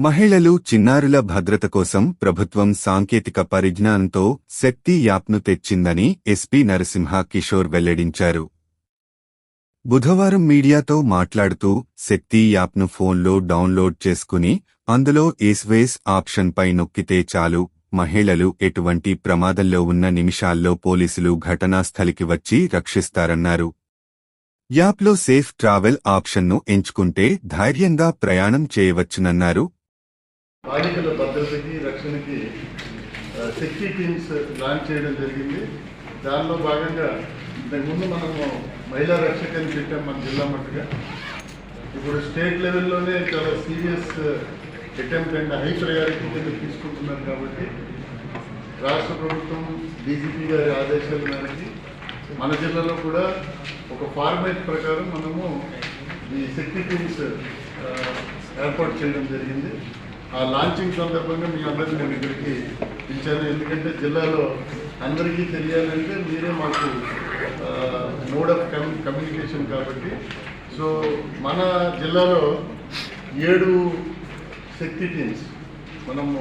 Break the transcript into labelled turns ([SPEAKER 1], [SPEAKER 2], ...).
[SPEAKER 1] మహిళలు చిన్నారుల భద్రత కోసం ప్రభుత్వం సాంకేతిక పరిజ్ఞానంతో శక్తి యాప్ను తెచ్చిందని ఎస్పీ నరసింహ కిషోర్ వెల్లడించారు. బుధవారం మీడియాతో మాట్లాడుతూ శక్తి యాప్ను ఫోన్లో డౌన్లోడ్ చేసుకుని అందులో ఎస్వేస్ ఆప్షన్పై నొక్కితే చాలు మహిళలు ఎటువంటి ప్రమాదంలో ఉన్న నిమిషాల్లో పోలీసులు ఘటనాస్థలికి వచ్చి రక్షిస్తారన్నారు. యాప్లో సేఫ్ ట్రావెల్ ఆప్షన్ను ఎంచుకుంటే ధైర్యంగా ప్రయాణం చేయవచ్చునన్నారు
[SPEAKER 2] బాలికల భద్రతకి రక్షణకి శక్తి టీమ్స్ లాంచ్ చేయడం జరిగింది. దానిలో భాగంగా ఇంతకుముందు మనము మహిళా రక్షకని పెట్టాం మన జిల్లా మట్టుగా. ఇప్పుడు స్టేట్ లెవెల్లోనే చాలా serious attempt and high priority కింద తీసుకుంటున్నారు కాబట్టి రాష్ట్ర ప్రభుత్వం డీజీపీ గారి ఆదేశాల మేరకు మన జిల్లాలో కూడా ఒక ఫార్మేట్ ప్రకారం మనము ఈ శక్తి టీమ్స్ ఏర్పాటు చేయడం జరిగింది. ఆ లాంచింగ్ సందర్భంగా మీ అందరికీ నేను ఇక్కడికి పిలిచాను. ఎందుకంటే జిల్లాలో అందరికీ తెలియాలంటే మీరే మాకు మోడ్ ఆఫ్ కమ్యూనికేషన్ కాబట్టి. సో మన జిల్లాలో ఏడు శక్తి టీమ్స్ మనము